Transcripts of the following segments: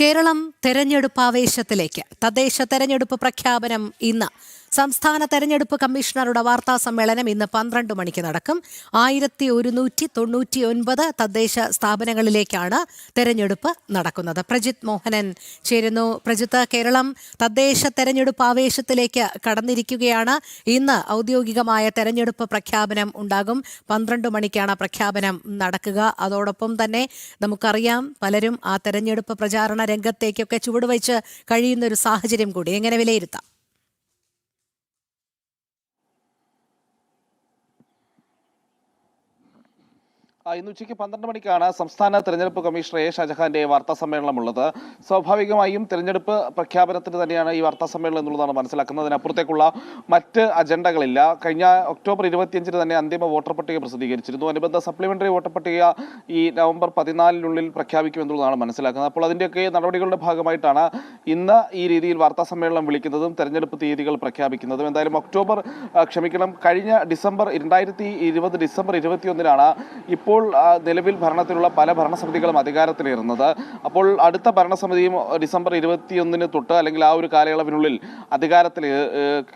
കേരളം തെരഞ്ഞെടുപ്പ് ആവേശത്തിലേക്ക്. തദ്ദേശ തെരഞ്ഞെടുപ്പ് പ്രഖ്യാപനം ഇന്ന്. സംസ്ഥാന തെരഞ്ഞെടുപ്പ് കമ്മീഷണറുടെ വാർത്താ സമ്മേളനം ഇന്ന് പന്ത്രണ്ട് മണിക്ക് നടക്കും. ആയിരത്തി ഒരുന്നൂറ്റി തൊണ്ണൂറ്റി ഒൻപത് തദ്ദേശ സ്ഥാപനങ്ങളിലേക്കാണ് തെരഞ്ഞെടുപ്പ് നടക്കുന്നത്. പ്രജിത് മോഹനൻ ചേരുന്നു. പ്രജിത്ത് കേരളം തദ്ദേശ തെരഞ്ഞെടുപ്പ് ആവേശത്തിലേക്ക് കടന്നിരിക്കുകയാണ്. ഇന്ന് ഔദ്യോഗികമായ തെരഞ്ഞെടുപ്പ് പ്രഖ്യാപനം ഉണ്ടാകും. പന്ത്രണ്ട് മണിക്കാണ് പ്രഖ്യാപനം നടക്കുക. അതോടൊപ്പം തന്നെ നമുക്കറിയാം പലരും ആ തെരഞ്ഞെടുപ്പ് പ്രചാരണ രംഗത്തേക്കൊക്കെ ചുവടുവെച്ച് കഴിയുന്ന ഒരു സാഹചര്യം കൂടി. എങ്ങനെ വിലയിരുത്താം? ഇന്ന് ഉച്ചയ്ക്ക് പന്ത്രണ്ട് മണിക്കാണ് സംസ്ഥാന തെരഞ്ഞെടുപ്പ് കമ്മീഷണർ എ ഷാജഹാന്റെ വാർത്താ സമ്മേളനമുള്ളത്. സ്വാഭാവികമായും തെരഞ്ഞെടുപ്പ് പ്രഖ്യാപനത്തിന് തന്നെയാണ് ഈ വാർത്താ സമ്മേളനം എന്നുള്ളതാണ് മനസ്സിലാക്കുന്നത്. അതിനപ്പുറത്തേക്കുള്ള മറ്റ് അജണ്ടകളില്ല. കഴിഞ്ഞ ഒക്ടോബർ ഇരുപത്തിയഞ്ചിന് തന്നെ അന്തിമ വോട്ടർ പട്ടിക പ്രസിദ്ധീകരിച്ചിരുന്നു. അനുബന്ധ സപ്ലിമെന്ററി വോട്ടർ പട്ടിക ഈ നവംബർ പതിനാലിനുള്ളിൽ പ്രഖ്യാപിക്കുമെന്നുള്ളതാണ് മനസ്സിലാക്കുന്നത്. അപ്പോൾ അതിന്റെയൊക്കെ നടപടികളുടെ ഭാഗമായിട്ടാണ് ഇന്ന് ഈ രീതിയിൽ വാർത്താ സമ്മേളനം വിളിക്കുന്നതും തെരഞ്ഞെടുപ്പ് തീയതികൾ പ്രഖ്യാപിക്കുന്നതും. എന്തായാലും ഒക്ടോബർ ക്ഷമിക്കണം കഴിഞ്ഞ ഡിസംബർ രണ്ടായിരത്തി ഇരുപത് ഡിസംബർ ഇരുപത്തിയൊന്നിനാണ് ഇപ്പോൾ ആ, നിലവിൽ ഭരണത്തിലുള്ള പല ഭരണസമിതികളും അധികാരത്തിലേറുന്നത് അപ്പോൾ അടുത്ത ഭരണസമിതിയും ഡിസംബർ ഇരുപത്തിയൊന്നിന് തൊട്ട് അല്ലെങ്കിൽ ആ ഒരു കാലയളവിനുള്ളിൽ അധികാരത്തിൽ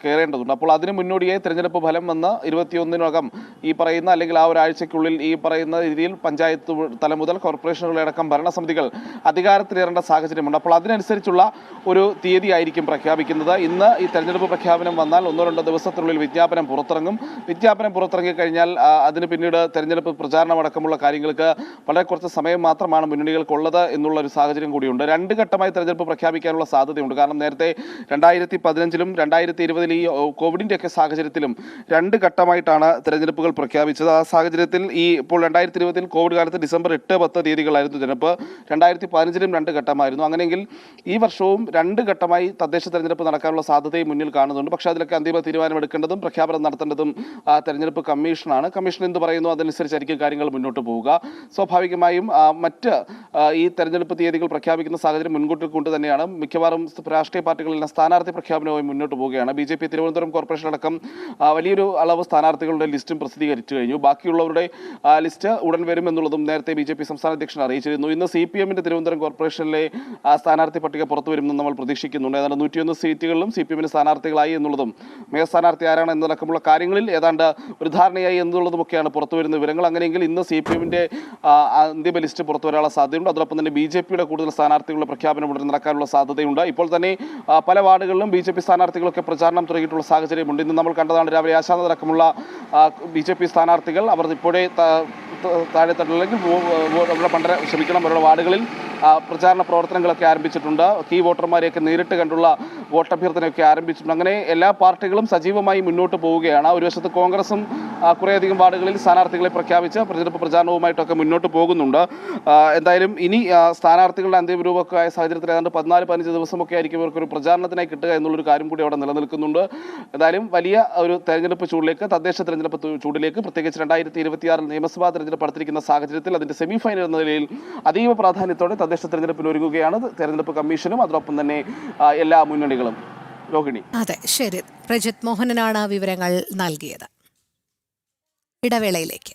കയറേണ്ടതുണ്ട് അപ്പോൾ അതിന് മുന്നോടിയായി തിരഞ്ഞെടുപ്പ് ഫലം വന്ന് ഇരുപത്തിയൊന്നിനകം ഈ പറയുന്ന അല്ലെങ്കിൽ ആ ഒരാഴ്ചയ്ക്കുള്ളിൽ ഈ പറയുന്ന രീതിയിൽ പഞ്ചായത്ത് തലം മുതൽ കോർപ്പറേഷനുകളടക്കം ഭരണസമിതികൾ അധികാരത്തിലേറേണ്ട സാഹചര്യമുണ്ട്. അപ്പോൾ അതിനനുസരിച്ചുള്ള ഒരു തീയതി ആയിരിക്കും പ്രഖ്യാപിക്കുന്നത്. ഇന്ന് ഈ തെരഞ്ഞെടുപ്പ് പ്രഖ്യാപനം വന്നാൽ ഒന്നോ രണ്ടോ ദിവസത്തിനുള്ളിൽ വിജ്ഞാപനം പുറത്തിറങ്ങും. വിജ്ഞാപനം പുറത്തിറങ്ങി കഴിഞ്ഞാൽ അതിന് പിന്നീട് തെരഞ്ഞെടുപ്പ് പ്രചാരണം അടക്കമുള്ള കാര്യങ്ങൾക്ക് വളരെ കുറച്ച് സമയം മാത്രമാണ് മുന്നണികൾക്കുള്ളത് എന്നുള്ള ഒരു സാഹചര്യം കൂടിയുണ്ട്. രണ്ട് ഘട്ടമായി തെരഞ്ഞെടുപ്പ് പ്രഖ്യാപിക്കാനുള്ള സാധ്യതയുണ്ട്. കാരണം നേരത്തെ രണ്ടായിരത്തി പതിനഞ്ചിലും രണ്ടായിരത്തി ഇരുപതിൽ ഈ കോവിഡിന്റെ ഒക്കെ സാഹചര്യത്തിലും രണ്ട് ഘട്ടമായിട്ടാണ് തെരഞ്ഞെടുപ്പുകൾ പ്രഖ്യാപിച്ചത്. ആ സാഹചര്യത്തിൽ ഈ ഇപ്പോൾ രണ്ടായിരത്തി ഇരുപതിൽ കോവിഡ് കാലത്ത് ഡിസംബർ എട്ട് പത്ത് തീയതികളായിരുന്നു തെരഞ്ഞെടുപ്പ്. രണ്ടായിരത്തി പതിനഞ്ചിലും രണ്ട് ഘട്ടമായിരുന്നു. അങ്ങനെയെങ്കിൽ ഈ വർഷവും രണ്ട് ഘട്ടമായി തദ്ദേശ തെരഞ്ഞെടുപ്പ് നടക്കാനുള്ള സാധ്യതയും മുന്നിൽ കാണുന്നുണ്ട്. പക്ഷേ അതിലൊക്കെ അന്തിമ തീരുമാനമെടുക്കേണ്ടതും പ്രഖ്യാപനം നടത്തേണ്ടതും തെരഞ്ഞെടുപ്പ് കമ്മീഷനാണ്. കമ്മീഷൻ എന്ത് പറയുന്നു? അതനുസരിച്ചായിരിക്കും കാര്യങ്ങൾ മുന്നോട്ട് പോവുക. സ്വാഭാവികമായും മറ്റ് ഈ തെരഞ്ഞെടുപ്പ് തീയതികൾ പ്രഖ്യാപിക്കുന്ന സാഹചര്യം മുൻകൂട്ടി കൊണ്ട് തന്നെയാണ്. മിക്കവാറും രാഷ്ട്രീയ പാർട്ടികളിലെ സ്ഥാനാർത്ഥി പ്രഖ്യാപനവുമായി മുന്നോട്ട് പോവുകയാണ്. B J P Thiruvananthapuram corporation അടക്കം വലിയൊരു അളവ് സ്ഥാനാർത്ഥികളുടെ ലിസ്റ്റും പ്രസിദ്ധീകരിച്ചു കഴിഞ്ഞു. ബാക്കിയുള്ളവരുടെ ലിസ്റ്റ് ഉടൻ വരുമെന്നുള്ളതും നേരത്തെ ബി ജെ പി സംസ്ഥാന അധ്യക്ഷൻ അറിയിച്ചിരുന്നു. ഇന്ന് സി പി എമ്മിന്റെ തിരുവനന്തപുരം കോർപ്പറേഷനിലെ സ്ഥാനാർത്ഥി പട്ടിക പുറത്തു വരുമെന്ന് നമ്മൾ പ്രതീക്ഷിക്കുന്നുണ്ട്. ഏതാണ്ട് നൂറ്റിയൊന്ന് സീറ്റുകളിലും സി പി എമ്മിന് സ്ഥാനാർത്ഥികളായി എന്നുള്ളതും മേയർ സ്ഥാനാർത്ഥി ആരാണ് എന്നതടക്കമുള്ള കാര്യങ്ങളിൽ ഏതാണ്ട് ഒരു ധാരണയായി എന്നുള്ളതുമൊക്കെയാണ് പുറത്തു വരുന്ന വിവരങ്ങൾ. അങ്ങനെയെങ്കിൽ ഇന്ന് സി പി എമ്മിന്റെ അന്തിമ ലിസ്റ്റ് പുറത്തു വരാനുള്ള സാധ്യതയുണ്ട്. അതോടൊപ്പം തന്നെ ബി ജെ പിയുടെ കൂടുതൽ സ്ഥാനാർത്ഥികളുടെ പ്രഖ്യാപനം ഉടൻ നടക്കാനുള്ള സാധ്യതയുണ്ട്. ഇപ്പോൾ തന്നെ പല വാർഡുകളിലും ബി ജെ പി സ്ഥാനാർത്ഥികളൊക്കെ പ്രചാരണം തുടങ്ങിയിട്ടുള്ള സാഹചര്യമുണ്ട്. ഇന്ന് നമ്മൾ കണ്ടതാണ് രാവിലെ ആശാന്തടക്കമുള്ള ബി ജെ പി സ്ഥാനാർത്ഥികൾ അവർ ഇപ്പോഴേ ത- നമ്മുടെ പണ്ടര ക്ഷമിക്കണം അവരുടെ വാർഡുകളിൽ പ്രചാരണ പ്രവർത്തനങ്ങളൊക്കെ ആരംഭിച്ചിട്ടുണ്ട്. കീ വോട്ടർമാരെയൊക്കെ നേരിട്ട് കണ്ടുള്ള വോട്ടഭ്യർത്ഥനയൊക്കെ ആരംഭിച്ചിട്ടുണ്ട്. അങ്ങനെ എല്ലാ പാർട്ടികളും സജീവമായി മുന്നോട്ട് പോവുകയാണ്. ഒരു വശത്ത് കോൺഗ്രസും കുറേയധികം വാർഡുകളിൽ സ്ഥാനാർത്ഥികളെ പ്രഖ്യാപിച്ച് തെരഞ്ഞെടുപ്പ് പ്രചാരണവുമായിട്ടൊക്കെ മുന്നോട്ട് പോകുന്നുണ്ട്. എന്തായാലും ഇനി സ്ഥാനാർത്ഥികളുടെ അന്തിമ രൂപമൊക്കെ ആയ സാഹചര്യത്തിൽ ഏതാണ്ട് പതിനാല് പതിനഞ്ച് ദിവസമൊക്കെ ആയിരിക്കും ഇവർക്കൊരു പ്രചാരണത്തിനായി കിട്ടുക എന്നുള്ളൊരു കാര്യം കൂടി അവിടെ നിലനിൽക്കുന്നുണ്ട്. എന്തായാലും വലിയ ഒരു തെരഞ്ഞെടുപ്പ് ചൂടിലേക്ക് തദ്ദേശ തെരഞ്ഞെടുപ്പ് ചൂടിലേക്ക് പ്രത്യേകിച്ച് രണ്ടായിരത്തി ഇരുപത്തിയാറിൽ നിയമസഭാ തെരഞ്ഞെടുപ്പ് അടുത്തിരിക്കുന്ന സാഹചര്യത്തിൽ അതിന്റെ സെമിഫൈനൽ എന്ന നിലയിൽ അതീവ പ്രാധാന്യത്തോടെ തദ്ദേശ തെരഞ്ഞെടുപ്പിന് ഒരുങ്ങുകയാണ്. തെരഞ്ഞെടുപ്പ് കമ്മീഷനും അതോടൊപ്പം തന്നെ എല്ലാ മുന്നണികളും. രോഹിണി. അതെ ശരി. പ്രജിത് മോഹനനാണ് വിവരങ്ങൾ നൽകിയത്. ഇടവേളയിലേക്ക്.